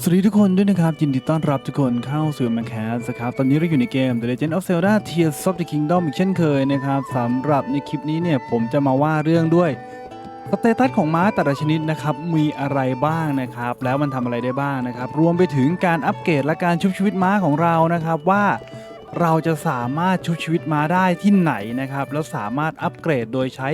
สวัสดีทุกคนด้วยนะครับ ยินดีต้อนรับทุกคนเข้าสู่มาแคสครับ ตอนนี้เราอยู่ในเกม The Legend of Zelda Tears of the Kingdom อีกเช่นเคยนะครับสำหรับในคลิปนี้เนี่ย ผมจะมาว่าเรื่องด้วยสเตตัสของม้าแต่ละชนิดนะครับ มีอะไรบ้างนะครับ แล้วมันทำอะไรได้บ้างนะครับ รวมไปถึงการอัปเกรดและการชุบชีวิตม้าของเรานะครับว่าเราจะสามารถชุบชีวิตม้าได้ที่ไหนนะครับ แล้วสามารถอัปเกรดโดยใช้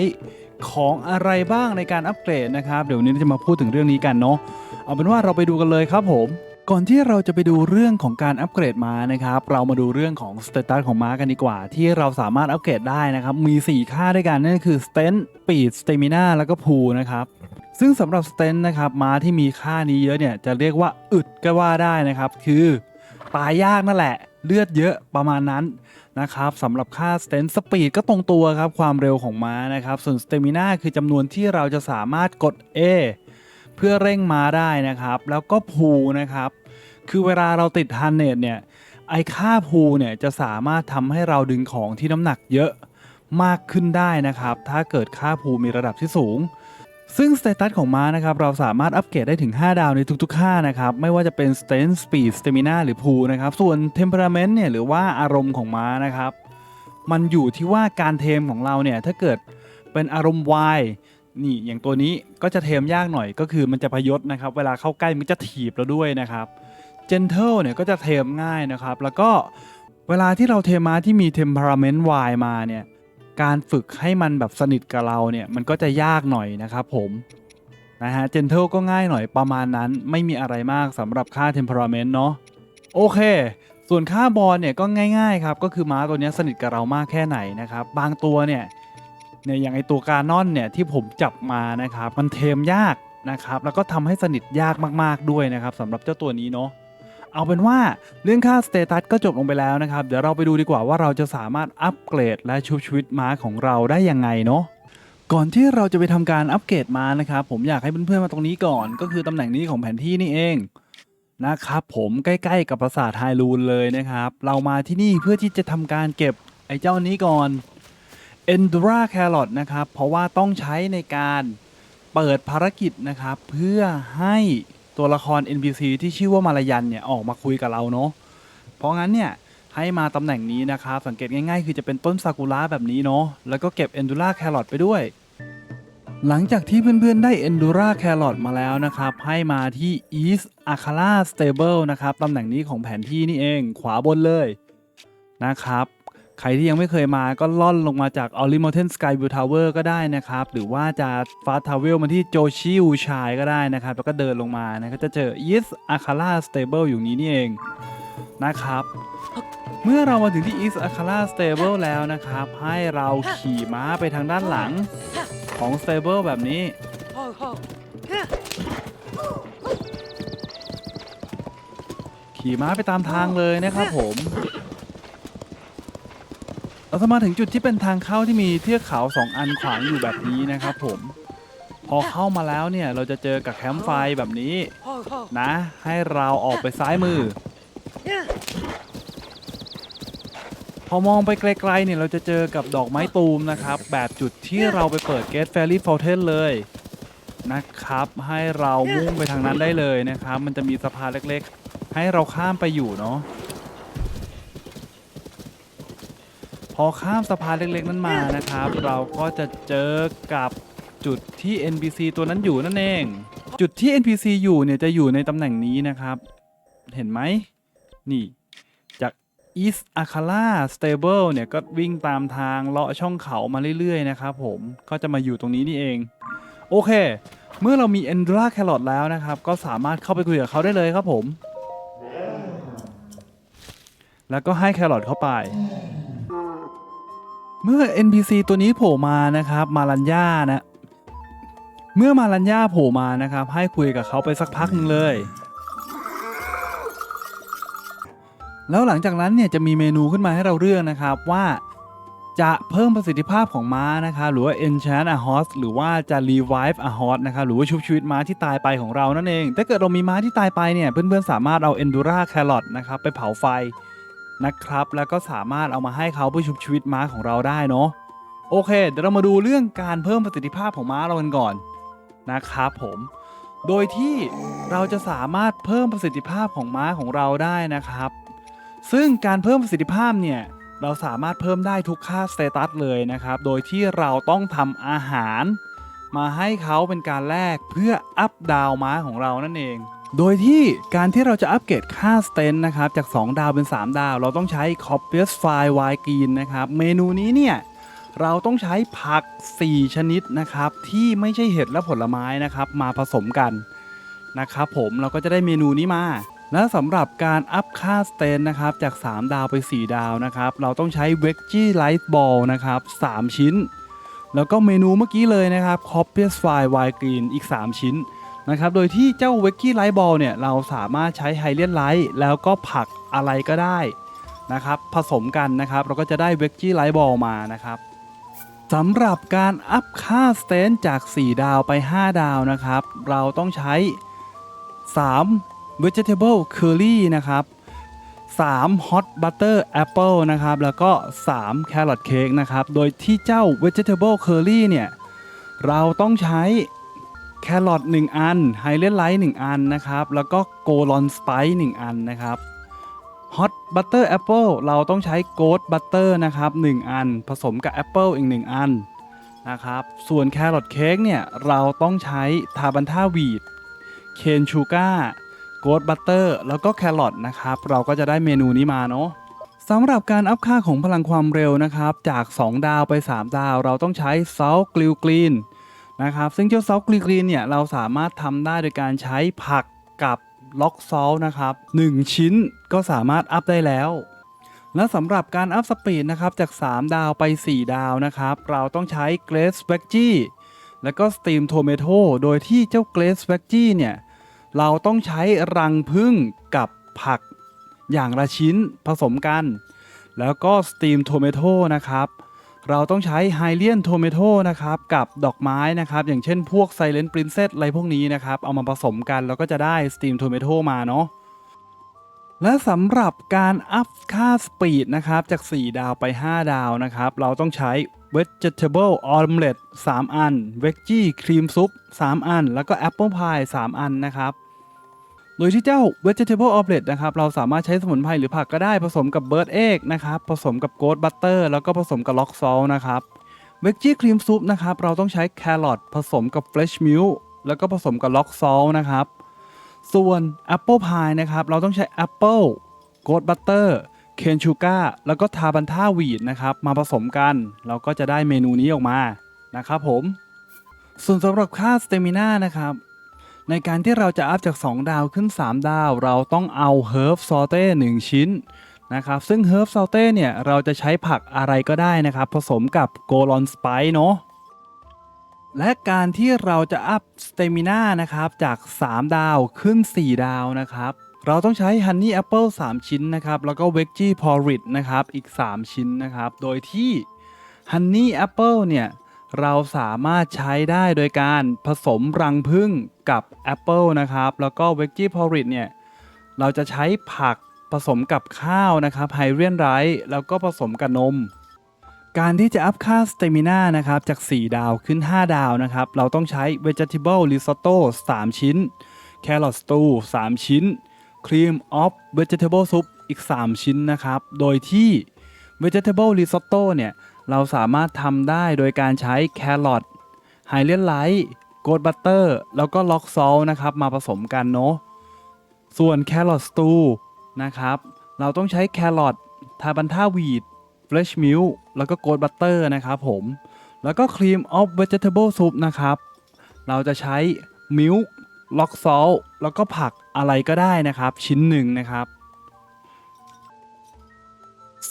ของอะไรบ้างในการอัปเกรดนะครับ เดี๋ยววันนี้จะมาพูดถึงเรื่องนี้กันเนาะ เอาเป็นว่าเราไปดูกันเลยครับผมก่อนที่เราจะไปดูเรื่องของการอัปเกรดม้านะครับ เรามาดูเรื่องของสเตตัสของม้ากันดีกว่า ที่เราสามารถอัปเกรดได้นะครับ มี 4 ค่าด้วยกันนั่นคือ Strength Speed Stamina แล้วก็ Pool นะครับซึ่งสำหรับ Strength นะครับม้าที่มีค่านี้เยอะเนี่ยจะเรียกว่าอึดก็ว่าได้นะครับ คือตายยากนั่นแหละ เลือดเยอะประมาณนั้นนะครับสำหรับค่า Strength Speed ก็ตรงตัวครับความเร็วของม้านะครับส่วน Stamina คือจำนวนที่เราจะสามารถกด A เพื่อเร่งม้าได้นะครับ แล้วก็พูนะครับ คือเวลาเราติดฮันเนตเนี่ยไอค่าพูเนี่ยจะสามารถทำให้เราดึงของที่น้ำหนักเยอะมากขึ้นได้นะครับ ถ้าเกิดค่าพูมีระดับที่สูง ซึ่งสเตตัสของม้านะครับเราสามารถอัปเกรดได้ถึง 5 ดาวในทุกๆค่านะครับ ไม่ว่าจะเป็น Strength Speed Stamina หรือพูนะครับ ส่วน Temperament เนี่ยหรือว่าอารมณ์ของม้านะครับ มันอยู่ที่ว่าการเทมของเราเนี่ยถ้าเกิดเป็นอารมณ์ Y นี่อย่างตัวนี้ก็จะเทมยากหน่อยก็คือมันจะพยศนะครับ เวลาเข้าใกล้มันจะถีบเราด้วยนะครับ Gentle เนี่ยก็จะเทมง่ายนะครับ แล้วก็เวลาที่เราเทม้าที่มี Temperament Y มาเนี่ยการฝึกให้มันแบบสนิทกับเราเนี่ยมันก็จะยากหน่อยนะครับผมนะฮะ Gentle ก็ง่ายหน่อยประมาณนั้นไม่มีอะไรมากสำหรับค่า Temperament เนาะโอเค ส่วนค่าบอลเนี่ยก็ง่ายๆครับก็คือม้าตัวนี้สนิทกับเรามากแค่ไหนนะครับบางตัวเนี่ย เนี่ยอย่างไอตัวการนอนเนี่ยที่ผมจับมานะครับมันเทมยากนะครับแล้วก็ทำให้สนิทยากมากๆด้วยนะครับสำหรับเจ้าตัวนี้เนาะเอาเป็นว่าเรื่องค่าสเตตัสก็จบลงไปแล้วนะครับ เดี๋ยวเราไปดูดีกว่าว่าเราจะสามารถอัปเกรดและชุบชีวิตม้าของเราได้ยังไงเนาะก่อนที่เราจะไปทำการอัปเกรดม้านะครับ ผมอยากให้เพื่อนๆมาตรงนี้ก่อน ก็คือตำแหน่งนี้ของแผนที่นี่เองนะครับผมใกล้ๆกับปราสาทไฮรูนเลยนะครับ เรามาที่นี่เพื่อที่จะทำการเก็บไอ้เจ้านี้ก่อน Endura Carrot นะครับ เพราะว่าต้องใช้ในการเปิดภารกิจนะครับ เพื่อให้ตัวละคร NPC ที่ชื่อว่ามาลายันเนี่ย ออกมาคุยกับเราเนาะเพราะงั้นเนี่ย ให้มาตำแหน่งนี้นะครับ สังเกตง่ายๆ คือจะเป็นต้นซากุระแบบนี้เนาะแล้วก็เก็บ Endura Carrot ไปด้วย หลังจากที่เพื่อนๆ ได้ Endura Carrot มาแล้วนะครับ ให้มาที่ East Akala Stable นะครับตำแหน่งนี้ของแผนที่นี่เองขวาบนเลยนะครับ ใครที่ยังไม่เคยมาก็ล่อนลงมาจาก o l i m o u n t a i n Sky View Tower ก็ได้นะครับ หรือว่าจะ Fast Travel มาที่โจชิวชายก็ได้นะครับ แล้วก็เดินลงมานะก็จะเจอ East Akala Stable อยู่นี้นี่เองนะครับ เมื่อเรามาถึงที่ East Akala Stable แล้วนะครับ ให้เราขี่ม้าไปทางด้านหลังของ stable แบบนี้ขี่ม้าไปตามทางเลยนะครับผม เราจะมาถึงจุดที่เป็นทางเข้าที่มีเทือกเขาสองอันขวางอยู่แบบนี้นะครับผม พอเข้ามาแล้วเนี่ยเราจะเจอกับแคมป์ไฟแบบนี้นะ ให้เราออกไปซ้ายมือ พอมองไปไกลๆเนี่ยเราจะเจอกับดอกไม้ตูมนะครับ แบบจุดที่เราไปเปิดเกตแฟรี่ฟ u ลเทนเลยนะครับให้เรามุ่งไปทางนั้นได้เลยนะครับ มันจะมีสะพานเล็กๆ ให้เราข้ามไปอยู่เนาะ พอข้ามสะพานเล็กๆนั้นมานะครับ เราก็จะเจอกับจุดที่ NPC ตัวนั้นอยู่นั่นเอง จุดที่ NPC อยู่เนี่ยจะอยู่ในตำแหน่งนี้นะครับ เห็นไหมนี่จาก East Akala Stable เนี่ยก็วิ่งตามทางเลาะช่องเขามาเรื่อยๆนะครับผมก็จะมาอยู่ตรงนี้นี่เอง โอเค เมื่อเรามี Endra Carrot แล้วนะครับ ก็สามารถเข้าไปคุยกับเขาได้เลยครับผม แล้วก็ให้แครอทเข้าไป เมื่อ NPC ตัวนี้โผล่มานะครับมารัญญานะ เมื่อมารัญญาโผล่มานะครับ ให้คุยกับเขาไปสักพักหนึงเลย แล้วหลังจากนั้นเนี่ยจะมีเมนูขึ้นมาให้เราเลือกนะครับว่าจะเพิ่มประสิทธิภาพของม้านะครับหรือว่า enchant a horse หรือว่าจะ revive a horse นะครับหรือว่าชุบชีวิตม้าที่ตายไปของเรานั่นเอง ถ้าเกิดเรามีม้าที่ตายไปเนี่ยเพื่อนๆสามารถเอา endura carrot นะครับไปเผาไฟ นะครับ แล้วก็สามารถเอามาให้เขาเพื่อชุบชีวิตม้าของเราได้เนาะโอเค เดี๋ยวเรามาดูเรื่องการเพิ่มประสิทธิภาพของม้าเรากันก่อนนะครับผม โดยที่เราจะสามารถเพิ่มประสิทธิภาพของม้าของเราได้นะครับ ซึ่งการเพิ่มประสิทธิภาพเนี่ยเราสามารถเพิ่มได้ทุกค่าสเตตัสเลยนะครับ โดยที่เราต้องทำอาหาร มาให้เขาเป็นการแลกเพื่ออัพดาวม้าของเรานั่นเอง โดยที่การที่เราจะอัปเกรดค่าสเตนนะครับจาก 2 ดาวเป็น 3 ดาว เราต้องใช้ Copious File Y Green นะครับเมนูนี้เนี่ยเราต้องใช้ผัก 4 ชนิดนะครับที่ไม่ใช่เห็ดและผลไม้นะครับมาผสมกันนะครับผมเราก็จะได้เมนูนี้มา และสำหรับการอัพค่าสเตนนะครับจาก 3 ดาวไป 4 ดาวนะครับเราต้องใช้ Veggie Light Ball นะครับ3ชิ้น แล้วก็เมนูเมื่อกี้เลยนะครับ Copious File Y Green อีก 3 ชิ้น นะครับ โดยที่เจ้า Veggie Light Ball เนี่ยเราสามารถใช้ h y l i a n Light แล้วก็ผักอะไรก็ได้นะครับ ผสมกันนะครับ เราก็จะได้ Veggie Light Ball มานะครับสำหรับการอัพค่าสเตนจาก 4 ดาวไป 5 ดาวนะครับ เราต้องใช้ 3 vegetable curry นะครับ3 hot butter apple นะครับ แล้วก็ 3 carrot cake นะครับ โดยที่เจ้า vegetable curry เนี่ย เราต้องใช้ แครอท1อันไฮเลนไลท์1อันนะครับ แล้วก็โกลอนสไปซ์1อันนะครับฮอตบัตเตอร์แอปเปิลเราต้องใช้โกดบัตเตอร์นะครับ1อัน ผสมกับแอปเปิลอีก 1 อันนะครับ ส่วนแครอทเค้กเนี่ย เราต้องใช้ทาบันท่าวีดเคนชูการ์โกดบัตเตอร์แล้วก็แครอทนะครับ เราก็จะได้เมนูนี้มาเนาะสำหรับการอัพค่าของพลังความเร็วนะครับ จาก 2 ดาวไป 3 ดาว เราต้องใช้ซอลกลิวกรีน นะครับ ซึ่งเจ้าซอลกลิวกรีนเนี่ยเราสามารถทำได้โดยการใช้ผักกับล็อกซอลนะครับ1ชิ้นก็สามารถอัพได้แล้วและสำหรับการอัพสปีดนะครับจาก 3 ดาวไป 4 ดาวนะครับ เราต้องใช้เกรส v ว g จี้แล้วก็สตีมโทเมโตโดยที่เจ้าเกรส v ว g จี้เนี่ยเราต้องใช้รังผึ้งกับผักอย่างละชิ้นผสมกัน แล้วก็สตีมโทเมโตนะครับ เราต้องใช้ไฮเลียนโทเมโตนะครับกับดอกไม้นะครับอย่างเช่นพวกไซเลน t ์ปรินเซสอะไรพวกนี้นะครับเอามาผสมกันแล้วก็จะได้สตีมโทเมโตมาเนาะและสำหรับการอัพค่าสปีดนะครับจาก 4 ดาวไป 5 ดาวนะครับ เราต้องใช้ Vegetable Omelette 3 อัน Veggie Cream Soup 3 อัน แล้วก็ Apple Pie 3 อันนะครับ โดยที่เจ้า vegetable omelette นะครับ เราสามารถใช้สมุนไพรหรือผักก็ได้ผสมกับ bird egg นะครับ ผสมกับ goat butter แล้วก็ผสมกับ rock salt นะครับ veggie cream soup นะครับ เราต้องใช้แครอทผสมกับ fresh milk แล้วก็ผสมกับ rock salt นะครับ ส่วน apple pie นะครับ เราต้องใช้ apple goat butter เคนชูการ์แล้วก็ทาบันท่าวีดนะครับ มาผสมกัน เราก็จะได้เมนูนี้ออกมานะครับผม ส่วนสำหรับค่าสเตมิน่านะครับ ในการที่เราจะอัพจาก 2 ดาวขึ้น 3 ดาว เราต้องเอาเฮิร์บซอเต้1ชิ้นนะครับซึ่งเฮิร์บซอเต้เนี่ยเราจะใช้ผักอะไรก็ได้นะครับ ผสมกับโกลอนสไปเนาะและการที่เราจะอัพสเตมิน่านะครับจาก 3 ดาวขึ้น 4 ดาวนะครับ เราต้องใช้ฮันนี่แอปเปิล3ชิ้นนะครับ แล้วก็เวกจี้พอริ e นะครับ อีก 3 ชิ้นนะครับ โดยที่ฮันนี่แอปเปิลเนี่ย เราสามารถใช้ได้โดยการผสมรังผึ้งกับแอปเปิลนะครับ แล้วก็เวกจี้พอริ e เนี่ย เราจะใช้ผักผสมกับข้าวนะครับไฮเรียนไรซ์แล้วก็ผสมกับนม การที่จะอัพค่าสเตมิน่านะครับ จาก 4 ดาวขึ้น 5 ดาวนะครับ เราต้องใช้ Vegetable Risotto 3 ชิ้น Carrot Stew 3 ชิ้น Cream of Vegetable Soup อีก 3 ชิ้นนะครับ โดยที่ Vegetable Risotto เนี่ย เราสามารถทำได้โดยการใช้แครอทไฮเลียนไลท์โกดบัตเตอร์แล้วก็ล็อกซอลนะครับ มาผสมกันเนาะส่วนแครอทสตูนะครับ เราต้องใช้แครอททาบันท่าวีดเฟรชมิลแล้วก็โกดบัตเตอร์นะครับผม แล้วก็ครีมออฟเวจ e เ a เบิลซุปนะครับ เราจะใช้มิลล็อกซอลแล้วก็ผักอะไรก็ได้นะครับ ชิ้นหนึ่งนะครับ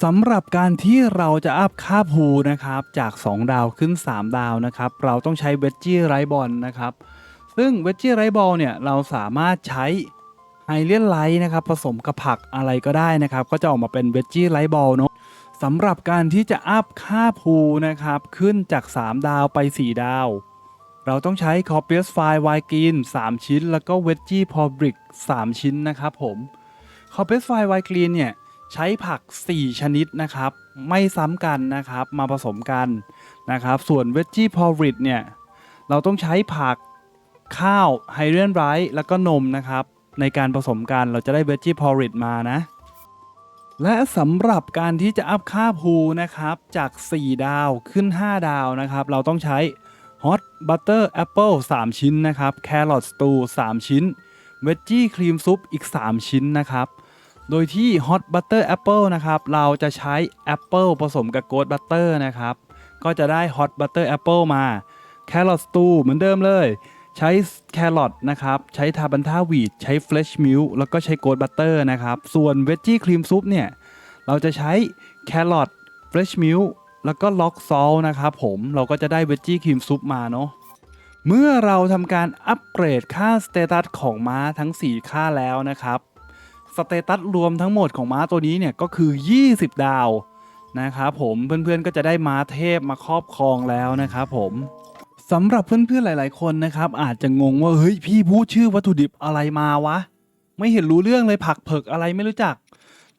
สำหรับการที่เราจะอัพค่าพูนะครับ จาก 2 ดาวขึ้น 3 ดาวนะครับ เราต้องใช้เวจจี้ไรบอลนะครับ ซึ่งเวจจี้ไรบอลเนี่ยเราสามารถใช้ไฮเลียนไลท์นะครับ ผสมกับผักอะไรก็ได้นะครับ ก็จะออกมาเป็นเวจจี้ไรบอลเนาะสำหรับการที่จะอัพค่าพูนะครับ ขึ้นจาก 3 ดาวไป 4 ดาว เราต้องใช้ Copious File y g i n 3ชิ้น แล้วก็ Veggie p o b r i c 3ชิ้นนะครับผม Copious File y g i n เนี่ย ใช้ผัก 4 ชนิดนะครับ ไม่ซ้ำกันนะครับ มาผสมกันนะครับ ส่วน Veggie p o r i d เนี่ย เราต้องใช้ผักข้าวไฮเดรนไรท์แล้วก็นมนะครับ ในการผสมกันเราจะได้เวจ g ี p พอริ e มานะ และสำหรับการที่จะอัพค่าพูนะครับ จาก 4 ดาวขึ้น 5 ดาวนะครับ เราต้องใช้ Hot Butter Apple 3ชิ้นนะครับ Carrot Stew 3ชิ้น Veggie Cream Soup อีก 3 ชิ้นนะครับ โดยที่ Hot Butter Apple นะครับ เราจะใช้ Apple ผสมกับ Goat Butter นะครับ ก็จะได้ Hot Butter Apple มา Carrot Stew เหมือนเดิมเลย ใช้แครอทนะครับ ใช้ทาบันท่าวีดใช้ Fresh Milk แล้วก็ใช้ Goat Butter นะครับ ส่วน Veggie Cream Soup เนี่ย เราจะใช้แครอท Fresh Milk แล้วก็ Rock Salt นะครับผมเราก็จะได้ Veggie Cream Soup มาเนาะเมื่อเราทำการอัปเกรดค่าสเตตัสของม้าทั้ง 4 ค่าแล้วนะครับ สเตตัสรวมทั้งหมดของม้าตัวนี้เนี่ยก็คือ 20 ดาวนะครับผมเพื่อนๆก็จะได้ม้าเทพมาครอบครองแล้วนะครับผมสำหรับเพื่อนๆหลาย ๆ คนนะครับ อาจจะงงว่าเฮ้ยพี่พูดชื่อวัตถุดิบอะไรมาวะ ไม่เห็นรู้เรื่องเลยผักเผือกอะไรไม่รู้จัก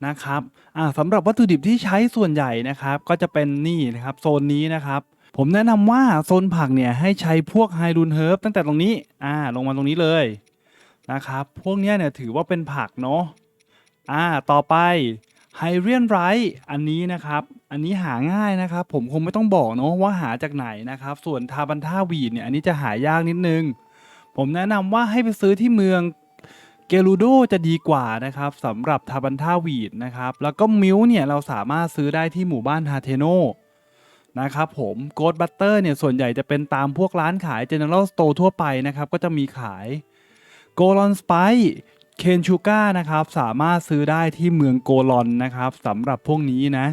นะครับอ่าสำหรับวัตถุดิบที่ใช้ส่วนใหญ่นะครับ ก็จะเป็นนี่นะครับโซนนี้นะครับ ผมแนะนำว่าโซนผักเนี่ยให้ใช้พวกไฮรูนเฮิร์บตั้งแต่ตรงนี้อ่าลงมาตรงนี้เลยนะครับ พวกเนี้ยเนี่ยถือว่าเป็นผักเนาะ อ่า ต่อไปไฮเรียนไรอันนี้นะครับ อันนี้หาง่ายนะครับ ผมคงไม่ต้องบอกเนาะว่าหาจากไหนนะครับ ส่วนทาบันท่าวีดเนี่ย อันนี้จะหายากนิดนึง ผมแนะนำว่าให้ไปซื้อที่เมืองเกลูโดจะดีกว่านะครับสำหรับทาบันท่าวีดนะครับ แล้วก็มิลเนี่ยเราสามารถซื้อได้ที่หมู่บ้านฮาเทโนนะครับผมโกดบัตเตอร์เนี่ยส่วนใหญ่จะเป็นตามพวกร้านขาย General Store ทั่วไปนะครับ ก็จะมีขายโกลอนสไป เคนชูก้านะครับสามารถซื้อได้ที่เมืองโกลอนนะครับสำหรับพวกนี้นะ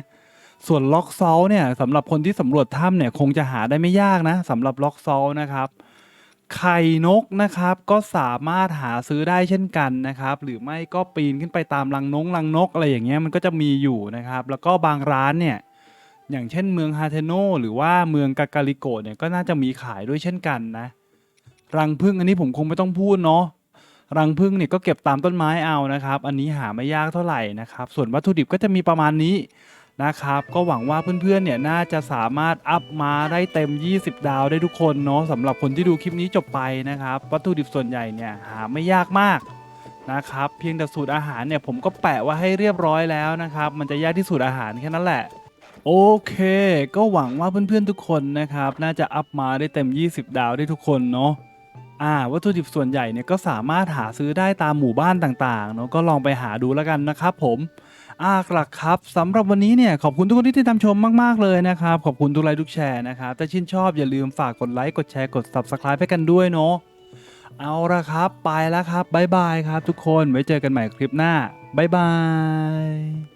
ส่วนล็อกซอลเนี่ยสำหรับคนที่สำรวจถ้ำเนี่ยคงจะหาได้ไม่ยากนะสำหรับล็อกซอลนะครับไข่นกนะครับก็สามารถหาซื้อได้เช่นกันนะครับ หรือไม่ก็ปีนขึ้นไปตามรังนงรังนกอะไรอย่างเงี้ยมันก็จะมีอยู่นะครับ แล้วก็บางร้านเนี่ยอย่างเช่นเมืองฮาเทโนหรือว่าเมืองกากาลิโกะเนี่ยก็น่าจะมีขายด้วยเช่นกันนะรังพึ่งอันนี้ผมคงไม่ต้องพูดเนาะ รังพึ่งเนี่ยก็เก็บตามต้นไม้เอานะครับ อันนี้หาไม่ยากเท่าไหร่นะครับ ส่วนวัตถุดิบก็จะมีประมาณนี้นะครับ ก็หวังว่าเพื่อนๆเนี่ยน่าจะสามารถอัพมาได้เต็ม 20 ดาวได้ทุกคนเนาะสำหรับคนที่ดูคลิปนี้จบไปนะครับ วัตถุดิบส่วนใหญ่เนี่ยหาไม่ยากมากนะครับ เพียงแต่สูตรอาหารเนี่ยผมก็แปะไว่าให้เรียบร้อยแล้วนะครับ มันจะยากที่สูตรอาหารแค่นั้นแหละโอเค ก็หวังว่าเพื่อนๆทุกคนนะครับ น่าจะอัพมาได้เต็ม 20 ดาวได้ทุกคนเนาะ อ่าวัตถุดิบส่วนใหญ่เนี่ยก็สามารถหาซื้อได้ตามหมู่บ้านต่างๆเนาะก็ลองไปหาดูแล้วกันนะครับผมอ่ากลักครับสำหรับวันนี้เนี่ยขอบคุณทุกคนที่ติดตามชมมากๆเลยนะครับ ขอบคุณทุกไลค์ทุกแชร์นะครับถ้าชื่นชอบอย่าลืมฝากกดไลค์กดแชร์กด subscribe ให้กันด้วยเนาะเอาละครับ ไปแล้วครับบ๊ายบายครับทุกคนไว้เจอกันใหม่คลิปหน้าบ๊ายบาย